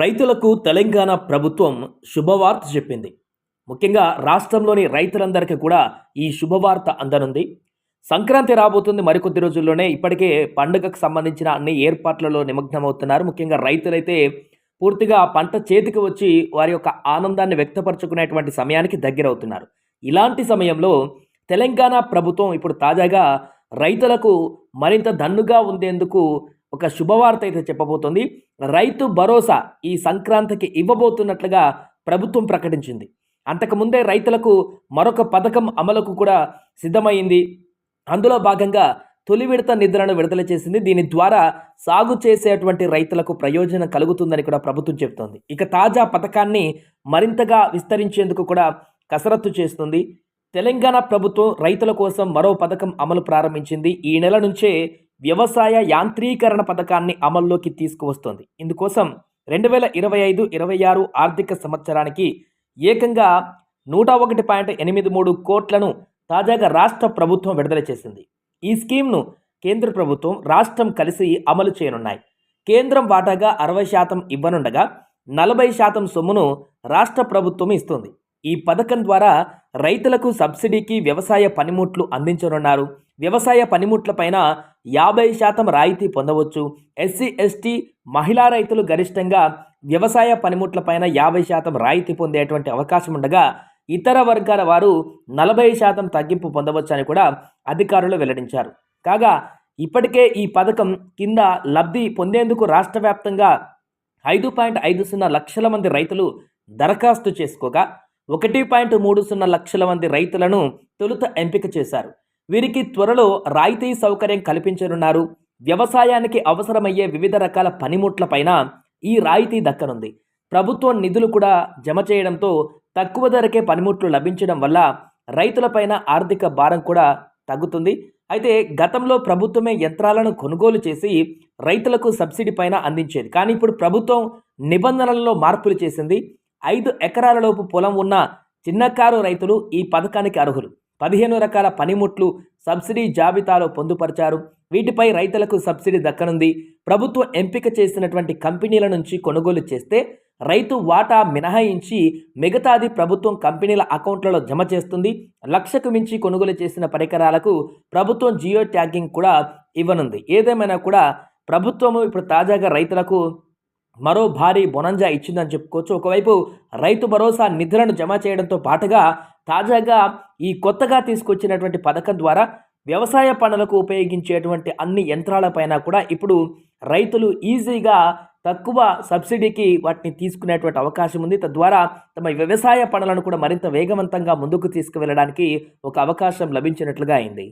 రైతులకు తెలంగాణ ప్రభుత్వం శుభవార్త చెప్పింది. ముఖ్యంగా రాష్ట్రంలోని రైతులందరికీ కూడా ఈ శుభవార్త అందనుంది. సంక్రాంతి రాబోతుంది మరికొద్ది రోజుల్లోనే. ఇప్పటికే పండుగకు సంబంధించిన అన్ని ఏర్పాట్లలో నిమగ్నమవుతున్నారు. ముఖ్యంగా రైతులైతే పూర్తిగా పంట చేతికి వచ్చి వారి యొక్క ఆనందాన్ని వ్యక్తపరచుకునేటువంటి సమయానికి దగ్గరవుతున్నారు. ఇలాంటి సమయంలో తెలంగాణ ప్రభుత్వం ఇప్పుడు తాజాగా రైతులకు మరింత దన్నుగా ఉండేందుకు ఒక శుభవార్త అయితే చెప్పబోతోంది. రైతు భరోసా ఈ సంక్రాంతికి ఇవ్వబోతున్నట్లుగా ప్రభుత్వం ప్రకటించింది. అంతకుముందే రైతులకు మరొక పథకం అమలుకు కూడా సిద్ధమైంది. అందులో భాగంగా తొలి విడత నిధులను విడుదల చేసింది. దీని ద్వారా సాగు చేసేటువంటి రైతులకు ప్రయోజనం కలుగుతుందని కూడా ప్రభుత్వం చెబుతోంది ఇక తాజా పథకాన్ని మరింతగా విస్తరించేందుకు కూడా కసరత్తు చేస్తుంది. తెలంగాణ ప్రభుత్వం రైతుల కోసం మరో పథకం అమలు ప్రారంభించింది. ఈ నెల నుంచే వ్యవసాయ యాంత్రీకరణ పథకాన్ని అమల్లోకి తీసుకువస్తోంది. ఇందుకోసం రెండు వేల ఇరవై ఐదు ఇరవై ఆరు ఆర్థిక సంవత్సరానికి ఏకంగా నూట ఒకటి పాయింట్ ఎనిమిది మూడు కోట్లను తాజాగా రాష్ట్ర ప్రభుత్వం విడుదల చేసింది. ఈ స్కీమ్ను కేంద్ర ప్రభుత్వం రాష్ట్రం కలిసి అమలు చేయనున్నాయి. కేంద్రం వాటాగా అరవై శాతం ఇవ్వనుండగా నలభై శాతం సొమ్మును రాష్ట్ర ప్రభుత్వం ఇస్తుంది. ఈ పథకం ద్వారా రైతులకు సబ్సిడీకి వ్యవసాయ పనిముట్లు అందించనున్నారు. వ్యవసాయ పనిముట్లపైన యాభై శాతం రాయితీ పొందవచ్చు. ఎస్సీ ఎస్టీ మహిళా రైతులు గరిష్టంగా వ్యవసాయ పనిముట్లపైన యాభై శాతం రాయితీ పొందేటువంటి అవకాశం ఉండగా ఇతర వర్గాల వారు నలభై శాతం తగ్గింపు పొందవచ్చు అని కూడా అధికారులు వెల్లడించారు. కాగా ఇప్పటికే ఈ పథకం కింద లబ్ధి పొందేందుకు రాష్ట్ర వ్యాప్తంగా ఐదు పాయింట్ ఐదు సున్నా లక్షల మంది రైతులు దరఖాస్తు చేసుకోగా ఒకటి పాయింట్ మూడు సున్నా లక్షల మంది రైతులను తొలుత ఎంపిక చేశారు. వీరికి త్వరలో రాయితీ సౌకర్యం కల్పించనున్నారు. వ్యవసాయానికి అవసరమయ్యే వివిధ రకాల పనిముట్లపైన ఈ రాయితీ దక్కనుంది. ప్రభుత్వం నిధులు కూడా జమ చేయడంతో తక్కువ ధరకే పనిముట్లు లభించడం వల్ల రైతులపైన ఆర్థిక భారం కూడా తగ్గుతుంది. అయితే గతంలో ప్రభుత్వమే యంత్రాలను కొనుగోలు చేసి రైతులకు సబ్సిడీ పైన అందించేది. కానీ ఇప్పుడు ప్రభుత్వం నిబంధనలలో మార్పులు చేసింది. ఐదు ఎకరాలలోపు పొలం ఉన్న చిన్నకారు రైతులు ఈ పథకానికి అర్హులు. పదిహేను రకాల పనిముట్లు సబ్సిడీ జాబితాలో పొందుపరిచారు. వీటిపై రైతులకు సబ్సిడీ దక్కనుంది. ప్రభుత్వం ఎంపిక చేసినటువంటి కంపెనీల నుంచి కొనుగోలు చేస్తే రైతు వాటా మినహాయించి మిగతాది ప్రభుత్వం కంపెనీల అకౌంట్లలో జమ చేస్తుంది. లక్షకు మించి కొనుగోలు చేసిన పరికరాలకు ప్రభుత్వం జియో ట్యాగింగ్ కూడా ఇవ్వనుంది. ఏదేమైనా కూడా ప్రభుత్వము ఇప్పుడు తాజాగా రైతులకు మరో భారీ బొనంజా ఇచ్చిందని చెప్పుకోవచ్చు. ఒకవైపు రైతు భరోసా నిధులను జమ చేయడంతో పాటుగా తాజాగా ఈ కొత్తగా తీసుకొచ్చినటువంటి పథకం ద్వారా వ్యవసాయ పనులకు ఉపయోగించేటువంటి అన్ని యంత్రాలపైన కూడా ఇప్పుడు రైతులు ఈజీగా తక్కువ సబ్సిడీకి వాటిని తీసుకునేటువంటి అవకాశం ఉంది. తద్వారా తమ వ్యవసాయ పనులను కూడా మరింత వేగవంతంగా ముందుకు తీసుకువెళ్ళడానికి ఒక అవకాశం లభించినట్లుగా అయింది.